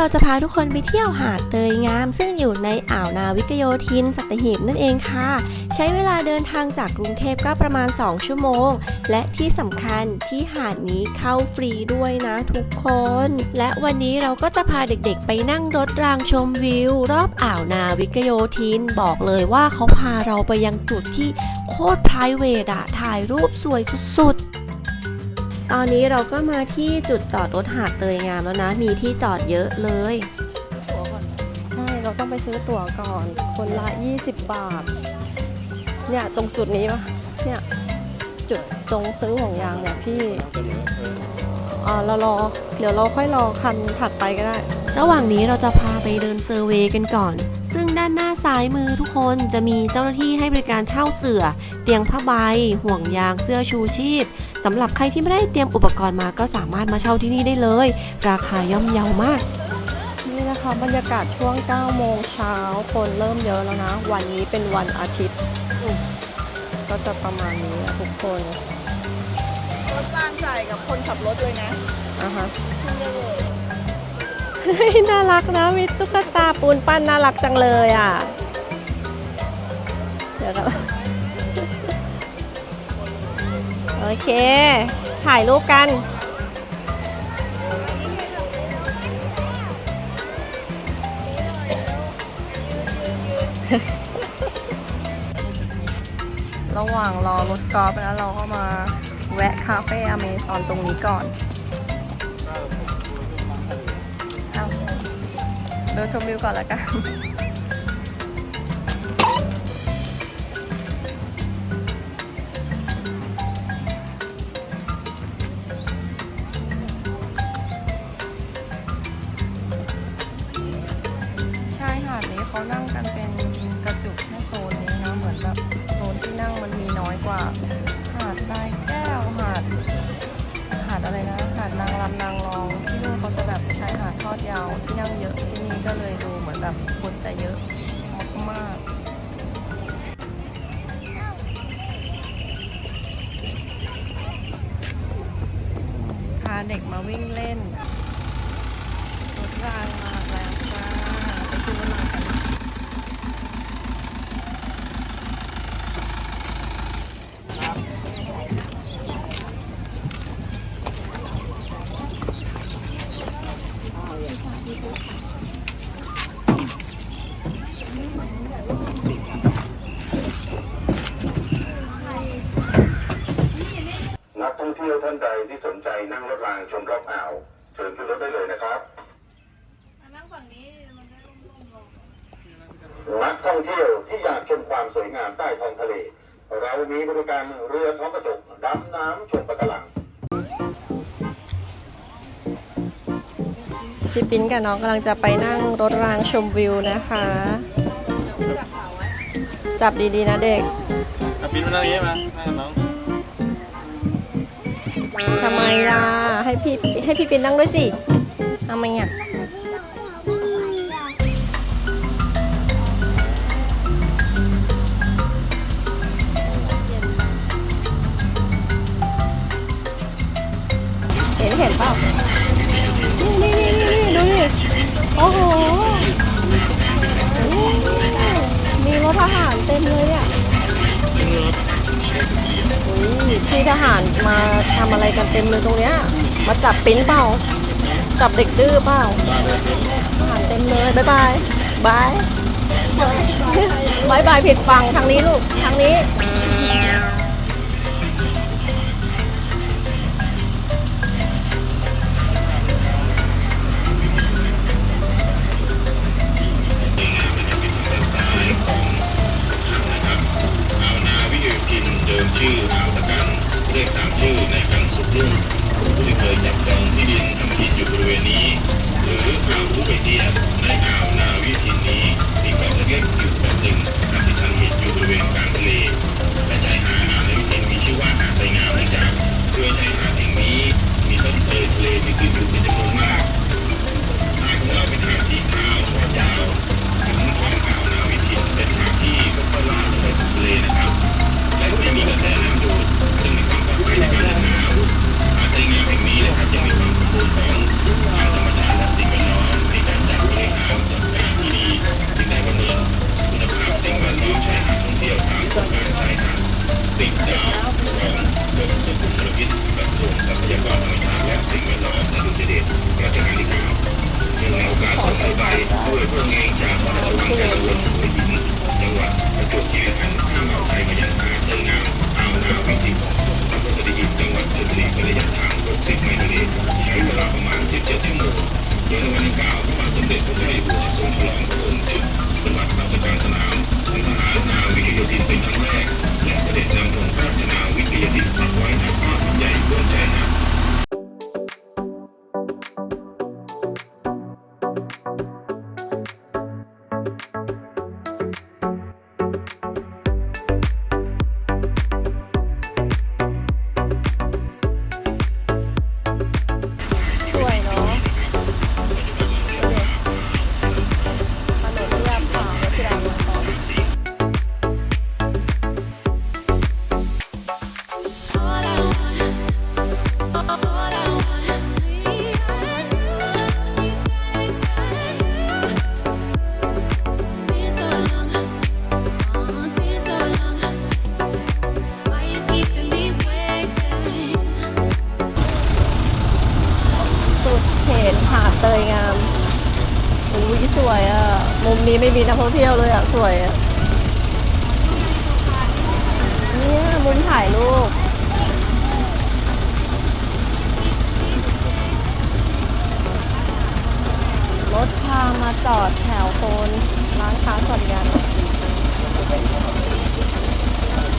เราจะพาทุกคนไปเที่ยวหาดเตยงาม ซึ่งอยู่ในอ่าวนาวิกโยธิน สัตหีบนั่นเองค่ะ ใช้เวลาเดินทางจากกรุงเทพก็ประมาณ 2 ชั่วโมง และที่สำคัญที่หาดนี้เข้าฟรีด้วยนะทุกคน และวันนี้เราก็จะพาเด็กๆ ไปนั่งรถรางชมวิว รอบอ่าวนาวิกโยธิน บอกเลยว่าเขาพาเราไปยังจุดที่โคตร p r i v a t อะถ่ายรูปสวยสุดๆ ตอนนี้เราก็มาที่จุดจอดรถหาดเตยงามแล้วนะ มีที่จอดเยอะเลย ใช่เราต้องไปซื้อตั๋วก่อน คนละ 20 บาท เนี่ยตรงจุดนี้ปะเนี่ยจุดตรงซื้อห่วงยางเนี่ยพี่อ่าเรารอ เดี๋ยวเราค่อยรอคันถัดไปก็ได้ ระหว่างนี้เราจะพาไปเดินเซอร์เวย์กันก่อน ซึ่งด้านหน้าซ้ายมือทุกคนจะมีเจ้าหน้าที่ให้บริการเช่าเสื่อ เตียงผ้าใบ ห่วงยางเสื้อชูชีพ สำหรับใครที่ไม่ได้เตรียมอุปกรณ์มาก็สามารถมาเช่าที่นี่ได้เลย ราคาย่อมเยาวมาก นี่นะคะบรรยากาศช่วง 9 โมงเช้าคนเริ่มเยอะแล้วนะ วันนี้เป็นวันอาทิตย์อืมก็จะประมาณนี้นะทุกคนรถบ้านใส่กับคนขับรถเลยนะอะฮะเฮ้ยน่ารักนะ มีตุ๊กตาปูนปั้นน่ารักจังเลยอะ เดี๋ยวก็โอเค ถ่ายรูปกัน ระหว่างรอรถกอล์ฟแล้วเราก็มาแวะคาเฟ่อเมซอนตรงนี้ก่อนเอาเดินชมวิวก่อนละกันาดทอดยาวที่นั่งเยอะที่นี่ก็เลยดูเหมือนแบบคนจะเยอะมากๆพาเด็กมาวิ่งเล่น รถรางมาแล้วจ้าไปซื้อรถรางกัน นัก ท่องเที่ยวท่านใดที่สนใจนั่งรถรางชมรอบอ่าวเชิญขึ้นรถได้เลยนะครับนั่งฝั่งนี้มันได้ร่มๆลงนักท่องเที่ยวที่อยากชมความสวยงามใต้ท้องทะเล เรามีบริการเรือท้องกระจกดำน้ำชมปะการังพี่ปิ้นกับน้องกำลังจะไปนั่งรถรางชมวิวนะคะ จับดีๆนะเด็กเอาปิ้นมานั่งอย่างนี้มานั่งกับน้อง ทำไมล่ะ ให้พี่ให้พี่ปินนั่งด้วยสิทำไมอะเห็นเห็นเปล่านี่นี่นี่นี่ดูดิโอ้โห มีรถทหารเต็มเลยอะ ทหารมาทำอะไรกันเต็มเลยตรงเนี้ย มาจับปิ้นเปล่า จับเด็กดื้อเปล่าทหารเต็มเลยบายบายบายบายบายผิดฝั่งทางนี้ลูกทางนี้ มุมนี้ไม่มีนักท่องเที่ยวเลยอะ สวยอะเนี่ยมุมถ่ายรูปรถพามาจอดแถวโซนร้านค้าสวัสดิการ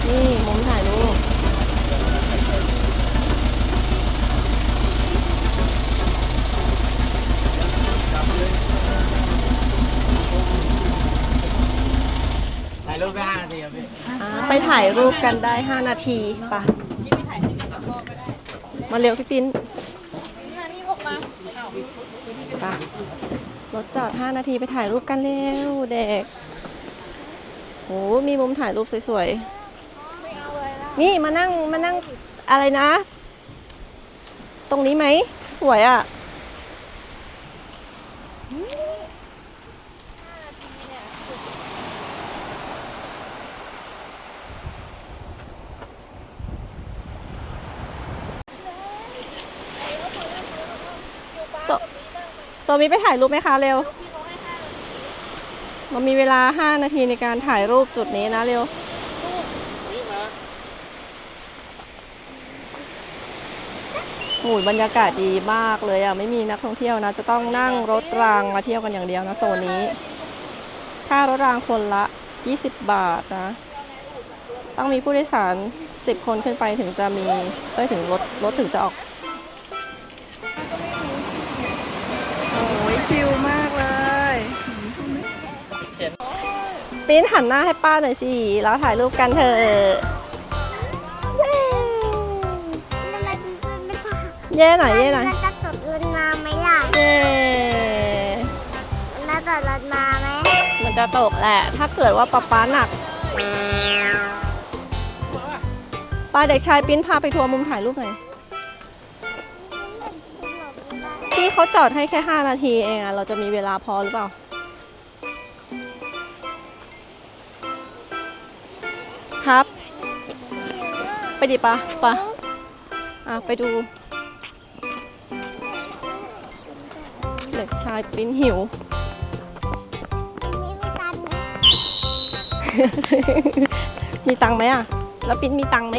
นี่มุมถ่ายรูป ถ่ายรูปได้ห้านาทีครับพี่ไปถ่ายรูปกันได้ 5 นาทีปะมาเร็วพี่ปิ้นปะรถจอด 5 นาทีไปถ่ายรูปกันเร็วเด็กโหมีมุมถ่ายรูปสวยๆ นี่มานั่งมานั่งอะไรนะ ตรงนี้ไหม สวยอะ่ะ โซมีไปถ่ายรูปไหมคะเร็วเรามีเวลา5นาทีในการถ่ายรูปจุดนี้นะเร็วโอ้ยบรรยากาศดีมากเลยอะไม่มีนักท่องเที่ยวนะ จะต้องนั่งรถรางมาเที่ยวกันอย่างเดียวนะโซนนี้ค่ารถรางคนละ 20 บาทนะ ต้องมีผู้โดยสาร 10 คนขึ้นไปถึงจะมีเอ้ยถึงรถรถถึงจะออก ปิ้นหันหน้าให้ป้าหน่อยสิ แล้วถ่ายรูปกันเถอะเย้หน่อยเย้หน่อยมันจะตกรถมาไหมล่ะเย้มันจะตกรถมาไหมมันจะตกแหละ ถ้าเกิดว่าป๊าป๊าหนักป้าเด็กชายปิ้นพาไปทัวร์มุมถ่ายรูปหน่อยพี่เขาจอดให้แค่ 5 นาทีเองอะเราจะมีเวลาพอหรือเปล่า ครับ ไปดิปะปะอะ ไปดู เด็กชายปิ้นหิว มีไม่ตันไหมมีตังค์ไหมอะ แล้วปิ้นมีตังค์ไหม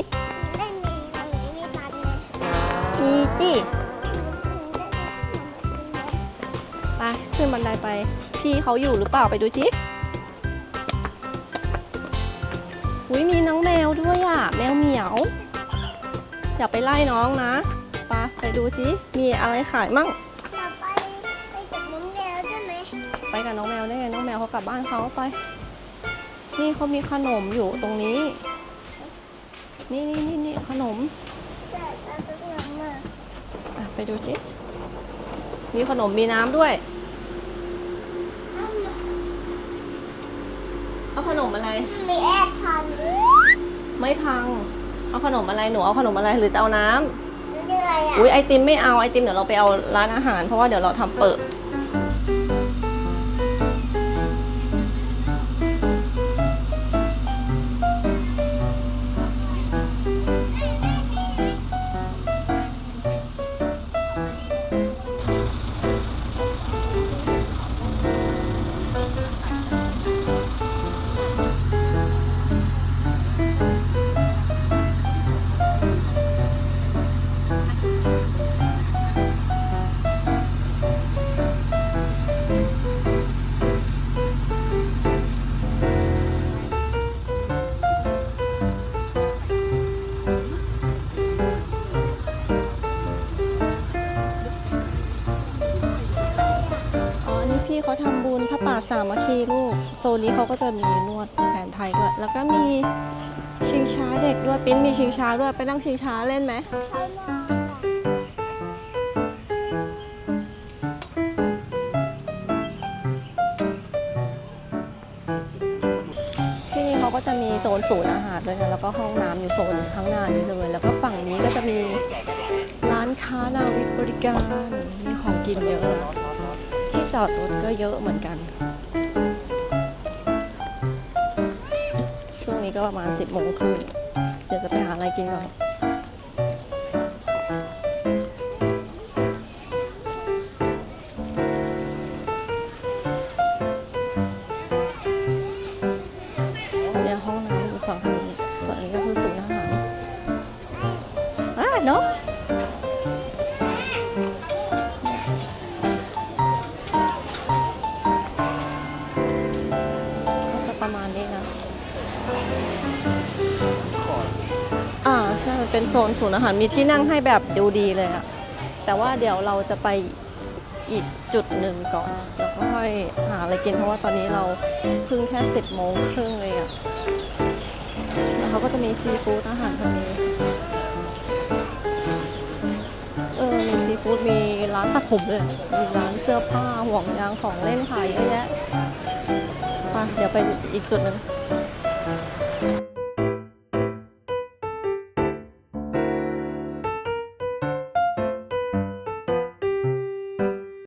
ไม่มีมันไม่มีตันเลยมีจี้ไปขึ้นบันไดไป พี่เขาอยู่หรือเปล่าไปดูจิ อุ้ยมีน้องแมวด้วยอะ แมวเหมียว อย่าไปไล่น้องนะไปไปดูจิมีอะไรขายมั่ง ต่อไปไปกับน้องแมวได้ไหมไปกับน้องแมวได้ไงน้องแมวเขากลับบ้านเขาไป นี่เขามีขนมอยู่ตรงนี้ นี่นี่นี่นี่ขนมแต่จะต้องทำมาอะไปดูสิมีขนมมีน้ำด้วย เอาขนมอะไร มีแอร์ทันไม่พัง เอาขนมอะไรหนูเอาขนมอะไรหรือจะเอาน้ำนี่อะไรอะ อุ้ยไอติมไม่เอาไอติมเดี๋ยวเราไปเอาร้านอาหารเพราะว่าเดี๋ยวเราทำเปิด มัคคีลูก โซนนี้เขาก็จะมีนวดแผนไทยด้วย แล้วก็มีชิงช้าเด็กด้วยปิ้นมีชิงช้าด้วยไปนั่งชิงช้าเล่นไหมเขานอนอะที่นี่เขาก็จะมีโซนศูนย์อาหารด้วยนะแล้วก็ห้องน้ำอยู่โซนข้างหน้านี้เลย แล้วก็ฝั่งนี้ก็จะมีร้านค้านาวิกบริการมีของกินเยอะนะที่จอดรถก็เยอะเหมือนกัน นี้ก็ประมาณ 10โมงครึ่งเดี๋ยวจะไปหาอะไรกินก่อน เป็นโซนศูนย์อาหารมีที่นั่งให้แบบดูดีเลยอะแต่ว่าเดี๋ยวเราจะไปอีกจุดหนึ่งก่อน แล้วก็ค่อยหาอะไรกินเพราะว่าตอนนี้เราเพิ่งแค่ 10โมงครึ่งเลยอะแล้วเขาก็จะมีซีฟู้ดอาหารทะเลเออมีซีฟู้ดมีร้านตัดผมด้วยมีร้านเสื้อผ้าห่วงยางของเล่นขายเยอะแยะไปเดี๋ยวไปอีกจุดหนึ่ง